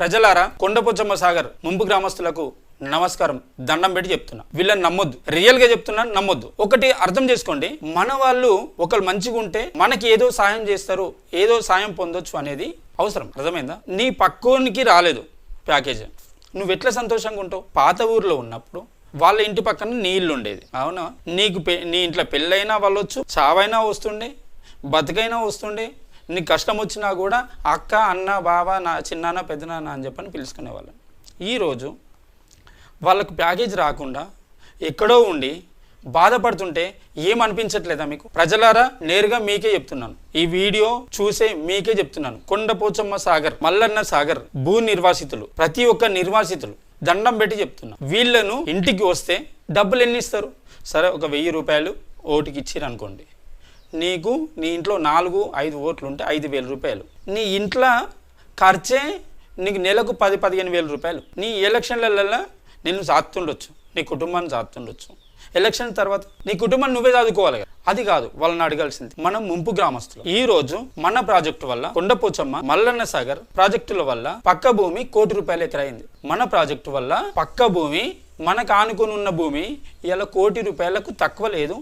ప్రజలారా కొండపోచమ్మ సాగర్ ముంపు గ్రామస్తులకు నమస్కారం. దండం పెట్టి చెప్తున్నా. వీళ్ళని నమ్మొద్దు. రియల్గా చెప్తున్నాను నమ్మొద్దు. ఒకటి అర్థం చేసుకోండి. మన వాళ్ళు ఒకరు మంచిగా ఉంటే మనకి ఏదో సాయం చేస్తారు ఏదో సాయం పొందొచ్చు అనేది అవసరం. అర్థమైందా? నీ పక్కోనికి రాలేదు ప్యాకేజ్. నువ్వు ఎట్లా సంతోషంగా ఉంటావు? పాత ఊర్లో ఉన్నప్పుడు వాళ్ళ ఇంటి పక్కన నీళ్ళు ఉండేది. అవునా? నీకు పె- నీ ఇంట్లో పెళ్ళైనా వాళ్ళొచ్చు చావైనా వస్తుండే బతికైనా వస్తుండే నీకు కష్టం వచ్చినా కూడా అక్క అన్న బావ నా చిన్నాన్న పెద్దనాన్న అని చెప్పని పిలుచుకునేవాళ్ళం. ఈరోజు వాళ్ళకు ప్యాకేజ్ రాకుండా ఎక్కడో ఉండి బాధపడుతుంటే ఏమనిపించట్లేదా మీకు? ప్రజలారా నేరుగా మీకే చెప్తున్నాను. ఈ వీడియో చూసే మీకే చెప్తున్నాను. కొండపోచమ్మ సాగర్ మల్లన్న సాగర్ భూ నిర్వాసితులు ప్రతి ఒక్క నిర్వాసితులు దండం పెట్టి చెప్తున్నా. వీళ్ళను ఇంటికి వస్తే డబ్బులు ఎన్ని ఇస్తారు? సరే ఒక వెయ్యి రూపాయలు ఓటుకి ఇచ్చిరనుకోండి. నీకు నీ ఇంట్లో నాలుగు ఐదు ఓట్లు ఉంటే ఐదు వేల రూపాయలు. నీ ఇంట్లో ఖర్చే నీకు నెలకు పది పదిహేను వేల రూపాయలు. నీ ఎలక్షన్లలో నిన్ను సాత్తుండొచ్చు నీ కుటుంబాన్ని సాత్తుండొచ్చు. ఎలక్షన్ తర్వాత నీ కుటుంబాన్ని నువ్వే చదువుకోవాలి కదా. అది కాదు వాళ్ళని అడగాల్సింది. మనం ముంపు గ్రామస్తులు. ఈ రోజు మన ప్రాజెక్టు వల్ల కొండపోచమ్మ మల్లన్న సాగర్ ప్రాజెక్టుల వల్ల పక్క భూమి కోటి రూపాయలు ఎకరైంది మన ప్రాజెక్టు వల్ల పక్క భూమి మనకు ఆనుకుని ఉన్న భూమి ఇలా కోటి రూపాయలకు తక్కువ లేదు.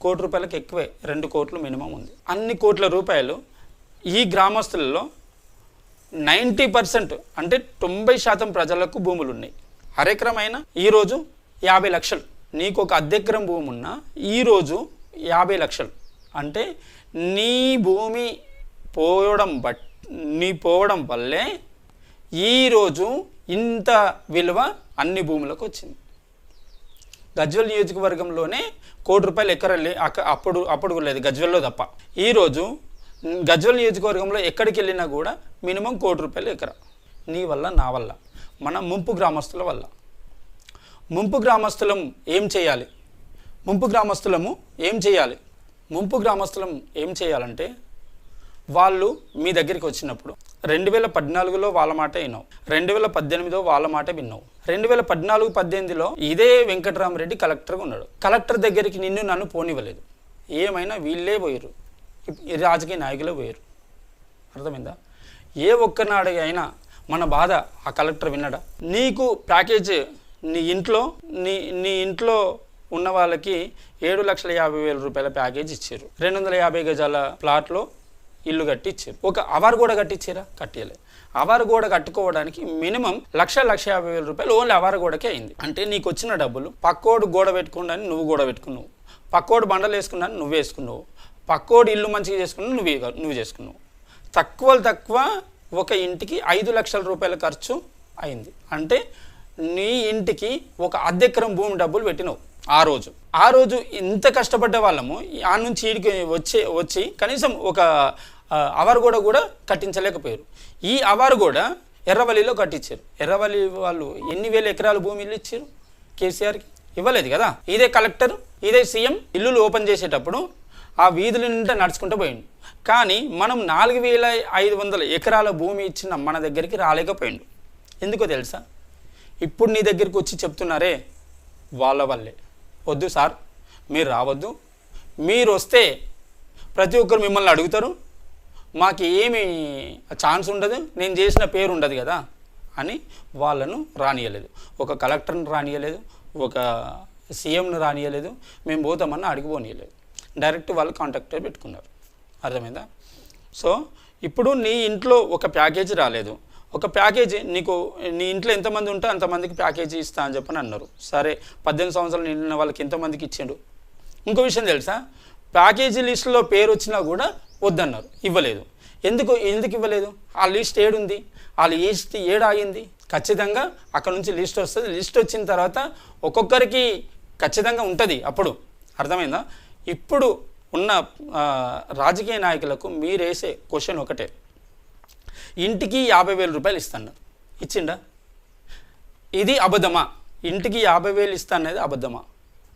కోటి రూపాయలకు ఎక్కువే రెండు కోట్లు మినిమం ఉంది. అన్ని కోట్ల రూపాయలు ఈ గ్రామస్తులలో నైంటీ పర్సెంట్ అంటే తొంభై శాతం ప్రజలకు భూములు ఉన్నాయి అరెకరమైన ఈరోజు యాభై లక్షలు. నీకు ఒక అద్దెకరం భూమి ఉన్నా ఈరోజు యాభై లక్షలు. అంటే నీ భూమి పోవడం బట్ నీ పోవడం వల్లే ఈరోజు ఇంత విలువ అన్ని భూములకు వచ్చింది. గజ్వెల్ నియోజకవర్గంలోనే కోటి రూపాయలు ఎక్కడ అక్క- అప్పుడు అప్పుడు లేదు గజ్వెల్లో తప్ప. ఈరోజు గజ్వల్ గజ్వెల్ నియోజకవర్గంలో ఎక్కడికి వెళ్ళినా కూడా మినిమం కోటి రూపాయలు ఎకర. నీ వల్ల నా వల్ల. మన ముంపు గ్రామస్తుల వల్ల. ముంపు గ్రామస్తులం ఏం చేయాలి? ముంపు గ్రామస్తులము ఏం చేయాలి? ముంపు గ్రామస్తులం ఏం చేయాలంటే వాళ్ళు మీ దగ్గరికి వచ్చినప్పుడు రెండు వేల పద్నాలుగులో వాళ్ళ మాట విన్నావు. రెండు వేల పద్దెనిమిదిలో వాళ్ళ మాట విన్నావు. రెండు వేల పద్నాలుగు పద్దెనిమిదిలో ఇదే వెంకటరామరెడ్డి కలెక్టర్గా ఉన్నాడు. కలెక్టర్ దగ్గరికి నిన్ను నన్ను పోనివ్వలేదు. ఏమైనా వీళ్ళే పోయారు రాజకీయ నాయకులే పోయారు అర్థమైందా? ఏ ఒక్కనాడు అయినా మన బాధ ఆ కలెక్టర్ విన్నాడా? నీకు ప్యాకేజ్ నీ ఇంట్లో నీ నీ ఇంట్లో ఉన్న వాళ్ళకి ఏడు లక్షల యాభై వేల రూపాయల ప్యాకేజ్ ఇచ్చారు. రెండు వందల యాభై గజాల ప్లాట్లో ఇల్లు కట్టి ఇచ్చారు ఒక అవర్ కూడా కట్టించారా కట్టియలే. అవారు కట్టుకోవడానికి మినిమం లక్ష లక్ష యాభై వేల రూపాయలు ఓన్లీ అవారగోడకే అయింది. అంటే నీకు వచ్చిన డబ్బులు పక్కోడు గోడ పెట్టుకున్నాను నువ్వు గోడ పెట్టుకున్నావు. పక్కోడు బండలు వేసుకున్నాను నువ్వు వేసుకున్నావు. పక్కోడు ఇల్లు మంచిగా చేసుకున్నావు నువ్వు నువ్వు చేసుకున్నావు. తక్కువ తక్కువ ఒక ఇంటికి ఐదు లక్షల రూపాయల ఖర్చు అయింది. అంటే నీ ఇంటికి ఒక అద్దెకరం భూమి డబ్బులు పెట్టినావు ఆ రోజు. ఆ రోజు ఎంత కష్టపడ్డ వాళ్ళము ఆ నుంచి ఈడికి వచ్చే వచ్చి కనీసం ఒక అవారుగూడ కూడా కట్టించలేకపోయారు. ఈ అవారుగూడ ఎర్రవల్లిలో కట్టించారు. ఎర్రవల్లి వాళ్ళు ఎన్ని వేల ఎకరాల ఇల్లు ఇచ్చారు కేసీఆర్కి? ఇవ్వలేదు కదా? ఇదే కలెక్టర్ ఇదే సీఎం ఇల్లులు ఓపెన్ చేసేటప్పుడు ఆ వీధుల నిండా నడుచుకుంటూ పోయిండు. కానీ మనం నాలుగు వేల ఐదు వందల ఎకరాల భూమి ఇచ్చిన మన దగ్గరికి రాలేకపోయిండు. ఎందుకో తెలుసా? ఇప్పుడు నీ దగ్గరికి వచ్చి చెప్తున్నారే వాళ్ళ వల్లే. వద్దు సార్ మీరు రావద్దు. మీరు వస్తే ప్రతి ఒక్కరు మిమ్మల్ని అడుగుతారు. మాకు ఏమి ఛాన్స్ ఉండదు నేను చేసిన పేరు ఉండదు కదా అని వాళ్ళను రానియలేదు. ఒక కలెక్టర్ని రానియలేదు ఒక సీఎంను రానియలేదు మేము పోతామని అడిగిపోనియలేదు డైరెక్ట్ వాళ్ళు కాంటాక్ట్ పెట్టుకున్నారు. అర్థమైందా? సో ఇప్పుడు నీ ఇంట్లో ఒక ప్యాకేజీ రాలేదు. ఒక ప్యాకేజీ నీకు నీ ఇంట్లో ఎంతమంది ఉంటే అంతమందికి ప్యాకేజీ ఇస్తా అని చెప్పని అన్నారు. సరే పద్దెనిమిది సంవత్సరాలు నిండిన వాళ్ళకి ఎంతమందికి ఇచ్చిండు? ఇంకో విషయం తెలుసా? ప్యాకేజీ లిస్టులో పేరు వచ్చినా కూడా వద్దన్నారు. ఇవ్వలేదు. ఎందుకు ఎందుకు ఇవ్వలేదు? ఆ లిస్ట్ ఏడుంది? ఆ లిస్ట్ ఏడాగింది ఖచ్చితంగా అక్కడ నుంచి లిస్ట్ వస్తుంది. లిస్ట్ వచ్చిన తర్వాత ఒక్కొక్కరికి ఖచ్చితంగా ఉంటుంది అప్పుడు. అర్థమైందా? ఇప్పుడు ఉన్న రాజకీయ నాయకులకు మీరేసే క్వశ్చన్ ఒకటే. ఇంటికి యాభై వేల రూపాయలు ఇస్తాను ఇచ్చిండా? ఇది అబద్ధమా? ఇంటికి యాభై వేలు ఇస్తా అనేది అబద్ధమా?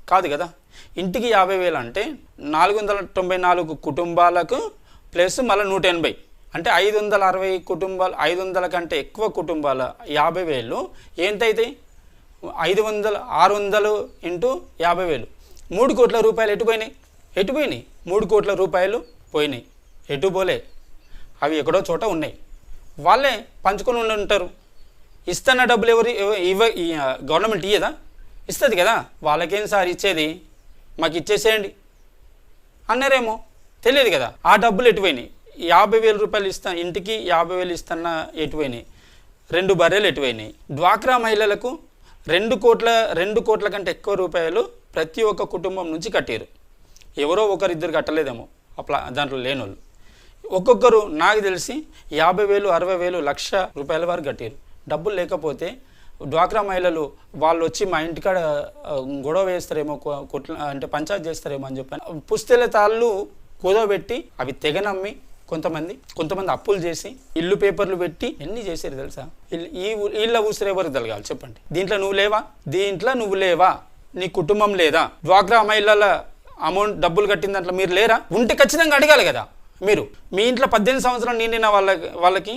కాదు కదా. ఇంటికి యాభై వేలు అంటే నాలుగు వందల తొంభై నాలుగు కుటుంబాలకు ప్లస్ మళ్ళీ నూట ఎనభై. అంటే ఐదు వందల అరవై కుటుంబాలు ఐదు వందల కంటే ఎక్కువ కుటుంబాల యాభై వేలు ఎంతైతాయి? ఐదు వందల ఆరు వందలు ఇంటూ యాభై వేలు. మూడు కోట్ల రూపాయలు ఎటు పోయినాయి? ఎటు పోయినాయి? మూడు కోట్ల రూపాయలు పోయినాయి. ఎటు పోలే? అవి ఎక్కడో చోట ఉన్నాయి. వాళ్ళే పంచుకొని ఉండి ఉంటారు. ఇస్తున్న డబ్బులు ఎవరు ఇవ్వ గవర్నమెంట్ ఇయ్యదా? ఇస్తుంది కదా వాళ్ళకేం సార్ ఇచ్చేది? మాకు ఇచ్చేసేయండి. అన్నారేమో తెలియదు కదా ఆ డబ్బులు ఎటుపోయినాయి యాభై వేల రూపాయలు ఇస్తా ఇంటికి యాభై వేలు ఇస్తున్న ఎటుపోయినాయి రెండు బర్రెలు ఎటుపోయినాయి డ్వాక్రా మహిళలకు రెండు కోట్ల రెండు కోట్ల కంటే ఎక్కువ రూపాయలు ప్రతి ఒక్క కుటుంబం నుంచి కట్టారు ఎవరో ఒకరిద్దరు కట్టలేదేమో అప్లా దాంట్లో లేనోళ్ళు. ఒక్కొక్కరు నాకు తెలిసి యాభై వేలు అరవై వేలు లక్ష రూపాయల వరకు కట్టారు డబ్బులు లేకపోతే డ్వాక్రా మహిళలు వాళ్ళు వచ్చి మా ఇంటికాడ గొడవ వేస్తారేమో కొట్ల అంటే పంచాయత్ చేస్తారేమో అని చెప్పాను పుస్తెల తాళ్ళు కుదవబెట్టి అవి తెగ నమ్మి కొంతమంది కొంతమంది అప్పులు చేసి ఇల్లు పేపర్లు పెట్టి ఎన్ని చేశారు తెలుసా? ఈ ఇళ్ళ ఊసరు ఎవరు తెలగాలి చెప్పండి. దీంట్లో నువ్వు లేవా? దీంట్లో నువ్వు లేవా? నీ కుటుంబం లేదా? డ్వాక్రా మహిళల అమౌంట్ డబ్బులు కట్టిన దాంట్లో మీరు లేరా? ఉంటే ఖచ్చితంగా అడగాలి కదా మీరు. మీ ఇంట్లో పద్దెనిమిది సంవత్సరాలు నిండిన వాళ్ళకి వాళ్ళకి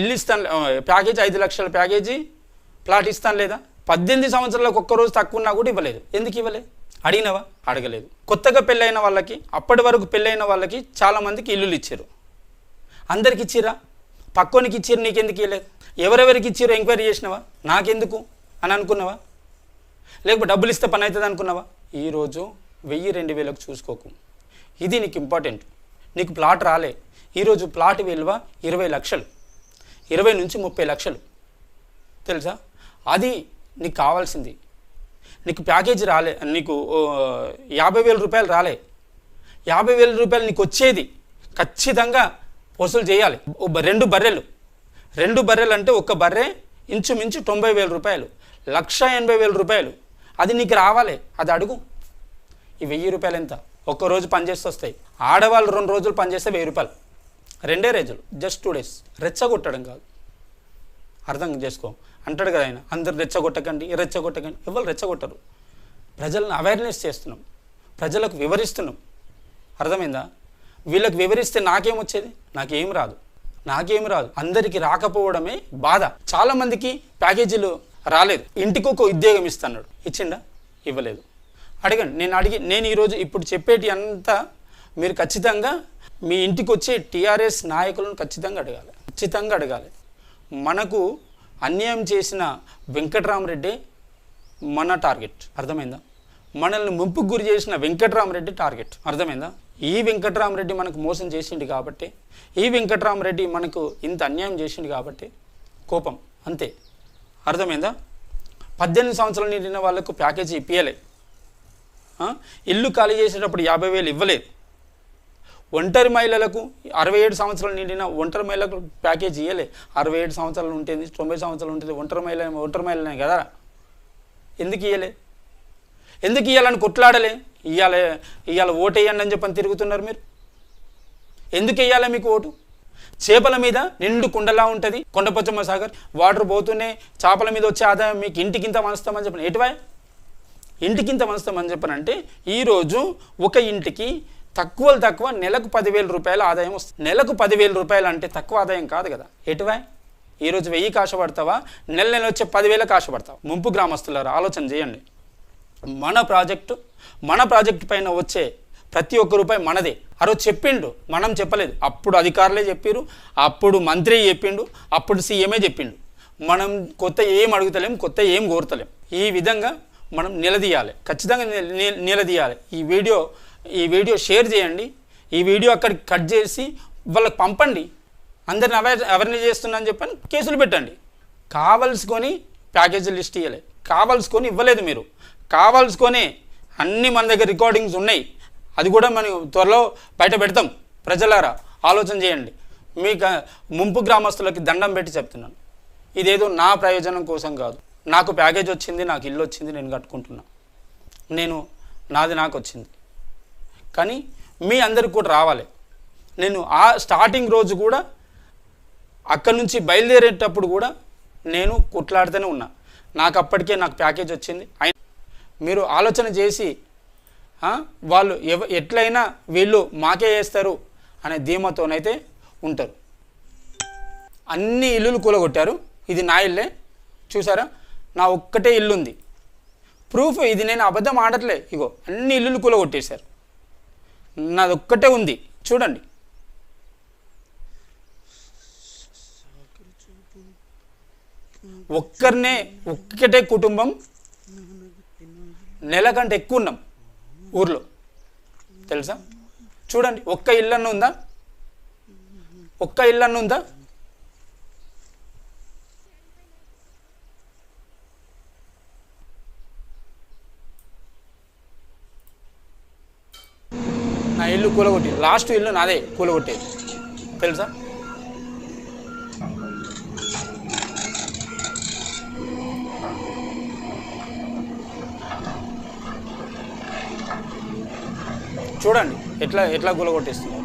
ఇల్లు ఇస్తాను ప్యాకేజీ ఐదు లక్షల ప్యాకేజీ ప్లాట్ ఇస్తాను లేదా? పద్దెనిమిది సంవత్సరాలకు ఒక్క రోజు తక్కువ ఉన్నా కూడా ఇవ్వలేదు. ఎందుకు ఇవ్వలేదు అడిగినవా? అడగలేదు. కొత్తగా పెళ్ళైన వాళ్ళకి అప్పటి వరకు పెళ్ళైన వాళ్ళకి చాలామందికి ఇల్లులు ఇచ్చారు. అందరికి ఇచ్చిరా? పక్కోనికి ఇచ్చారు నీకెందుకు ఇవ్వలేదు? ఎవరెవరికి ఇచ్చారో? ఎంక్వైరీ చేసినావా? నాకెందుకు? అని అనుకున్నావా? లేకపోతే డబ్బులు ఇస్తే పని అవుతుంది అనుకున్నావా? ఈరోజు వెయ్యి రెండు వేలకు చూసుకోకు. ఇది నీకు ఇంపార్టెంట్. నీకు ప్లాట్ రాలే. ఈరోజు ప్లాట్ విలువ ఇరవై లక్షలు. ఇరవై నుంచి ముప్పై లక్షలు. తెలుసా? అది నీకు కావాల్సింది. నీకు ప్యాకేజ్ రాలే నీకు యాభై వేల రూపాయలు రాలే. యాభై వేల రూపాయలు నీకు వచ్చేది ఖచ్చితంగా వసూలు చేయాలి. రెండు బర్రెలు. రెండు బర్రెలు అంటే ఒక బర్రె ఇంచుమించు తొంభై వేల రూపాయలు. లక్ష ఎనభై వేల రూపాయలు. అది నీకు రావాలి. అది అడుగు. ఈ వెయ్యి రూపాయలు ఎంత? ఒక్క రోజు పనిచేస్తే వస్తాయి. ఆడవాళ్ళు రెండు రోజులు పనిచేస్తే వెయ్యి రూపాయలు. రెండే రోజులు. Just two days. రెచ్చగొట్టడం కాదు. అర్థం చేసుకో. అంటాడు కదా ఆయన అందరు రెచ్చగొట్టకండి రెచ్చగొట్టకండి. ఎవరు రెచ్చగొట్టరు. ప్రజలను అవేర్నెస్ చేస్తున్నాం. ప్రజలకు వివరిస్తున్నాం. అర్థమైందా? వీళ్ళకి వివరిస్తే నాకేం వచ్చేది? నాకేం రాదు. నాకేం రాదు. అందరికీ రాకపోవడమే బాధ. చాలామందికి ప్యాకేజీలు రాలేదు. ఇంటికి ఒక ఉద్యోగం ఇస్తున్నాడు. ఇచ్చిండా? ఇవ్వలేదు. అడగండి నేను అడిగి నేను ఈరోజు ఇప్పుడు చెప్పేటి అంతా మీరు ఖచ్చితంగా మీ ఇంటికి వచ్చే టీఆర్ఎస్ నాయకులను ఖచ్చితంగా అడగాలి. ఖచ్చితంగా అడగాలి. మనకు అన్యాయం చేసిన వెంకట్రామరెడ్డి మన టార్గెట్. అర్థమైందా? మనల్ని ముంపుకు గురి చేసిన వెంకట్రామరెడ్డి టార్గెట్. అర్థమైందా? ఈ వెంకట్రామరెడ్డి మనకు మోసం చేసిండు కాబట్టి ఈ వెంకట్రామరెడ్డి మనకు ఇంత అన్యాయం చేసిండు కాబట్టి కోపం. అంతే. అర్థమైందా? పద్దెనిమిది సంవత్సరాలు నిండిన వాళ్ళకు ప్యాకేజీ ఇప్పియలే. ఇల్లు ఖాళీ చేసేటప్పుడు యాభై వేలు ఇవ్వలేదు. ఒంటరి మహిళలకు అరవై ఏడు సంవత్సరాలు నిండిన ఒంటరి మహిళలకు ప్యాకేజ్ ఇవ్వలే అరవై ఏడు సంవత్సరాలు ఉంటుంది తొంభై సంవత్సరాలు ఉంటుంది ఒంటరి మహిళ ఒంటరి మహిళనే కదా? ఎందుకు ఇవ్వలే ఎందుకు ఇవ్వాలని కొట్లాడలే? ఇవాళ ఇవాళ ఓటు వేయండి అని చెప్పని తిరుగుతున్నారు మీరు. ఎందుకు వేయాలి మీకు ఓటు? చేపల మీద నిండు కుండలా ఉంటుంది. కొండపచ్చమ్మ సాగర్ వాటర్ పోతూనే చేపల మీద వచ్చే ఆదాయం మీకు ఇంటికింత మనస్తామని చెప్పిన ఎటువా? ఇంటికింత మనస్తామని చెప్పనంటే ఈరోజు ఒక ఇంటికి తక్కువలు తక్కువ నెలకు పదివేల రూపాయల ఆదాయం వస్తుంది. నెలకు పదివేల రూపాయలు అంటే తక్కువ ఆదాయం కాదు కదా. ఎటువై ఈరోజు వెయ్యి కాశపడతావా నెల నెల వచ్చే పదివేలకు కాశపడతావు ముంపు గ్రామస్తులారా ఆలోచన చేయండి. మన ప్రాజెక్టు మన ప్రాజెక్టు పైన వచ్చే ప్రతి ఒక్క రూపాయి మనదే. అరో చెప్పిండు మనం చెప్పలేదు. అప్పుడు అధికారులే చెప్పారు అప్పుడు మంత్రి చెప్పిండు అప్పుడు సీఎమే చెప్పిండు. మనం కొత్త ఏం అడుగుతలేం కొత్త ఏం కోరుతలేం. ఈ విధంగా మనం నిలదీయాలి. ఖచ్చితంగా నిలదీయాలి. ఈ వీడియో ఈ వీడియో షేర్ చేయండి. ఈ వీడియో అక్కడికి కట్ చేసి వాళ్ళకి పంపండి. అందరిని అవేర్ అవేర్నెస్ చేస్తున్నా అని చెప్పని కేసులు పెట్టండి. కావలసుకొని ప్యాకేజీ లిస్ట్ ఇవ్వలే కావలసుకొని ఇవ్వలేదు మీరు. కావలసుకొని అన్నీ మన దగ్గర రికార్డింగ్స్ ఉన్నాయి. అది కూడా మనం త్వరలో బయట పెడతాం. ప్రజలారా ఆలోచన చేయండి. మీకు ముంపు గ్రామస్తులకి దండం పెట్టి చెప్తున్నాను. ఇదేదో నా ప్రయోజనం కోసం కాదు. నాకు ప్యాకేజ్ వచ్చింది నాకు ఇల్లు వచ్చింది నేను కట్టుకుంటున్నా. నేను నాది నాకు వచ్చింది. కానీ మీ అందరికి కూడా రావాలి. నేను ఆ స్టార్టింగ్ రోజు కూడా అక్కడి నుంచి బయలుదేరేటప్పుడు కూడా నేను కొట్లాడుతూనే ఉన్నా. నాకు అప్పటికే నాకు ప్యాకేజ్ వచ్చింది. అయినా మీరు ఆలోచన చేసి వాళ్ళు ఎవ ఎట్లయినా వీళ్ళు మాకే వేస్తారు అనే ధీమాతోనైతే ఉంటారు. అన్ని ఇల్లులు కూలగొట్టారు. ఇది నా ఇల్లే. చూసారా? నా ఒక్కటే ఇల్లు ఉంది ప్రూఫ్ ఇది నేను అబద్ధం ఆడట్లే. ఇగో అన్ని ఇల్లులు కూలగొట్టేశారు. నాది ఒక్కటే ఉంది. చూడండి. ఒక్కరినే ఒక్కటే కుటుంబం నెల కంటే ఎక్కువ ఉన్నాం ఊర్లో. తెలుసా? చూడండి ఒక్క ఇల్లన్న ఉందా? ఒక్క ఇల్లన్న ఉందా? ఇల్లు కూలగొట్టి లాస్ట్ ఇల్లు నాదే కూలగొట్టేది. తెలుసా? చూడండి ఎట్లా ఎట్లా కూలగొట్టేస్తున్నారు.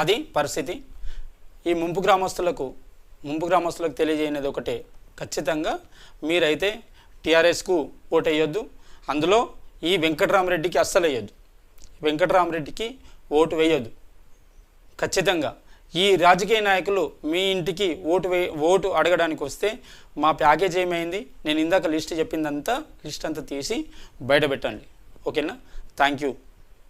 అది పరిస్థితి. ఈ ముంపు గ్రామస్తులకు ముంపు గ్రామస్తులకు తెలియజేయనిది ఒకటే. ఖచ్చితంగా మీరైతే టీఆర్ఎస్కు ఓటు వేయొద్దు అందులో ఈ వెంకటరామరెడ్డికి అస్సలు వేయొద్దు వెంకటరామరెడ్డికి ఓటు వేయొద్దు. ఖచ్చితంగా. ఈ రాజకీయ నాయకులు మీ ఇంటికి ఓటు వే ఓటు అడగడానికి వస్తే మా ప్యాకేజ్ ఏమైంది? నేను ఇందాక లిస్ట్ చెప్పిందంతా లిస్ట్ అంతా తీసి బయట పెట్టండి. ఓకేనా? Thank you.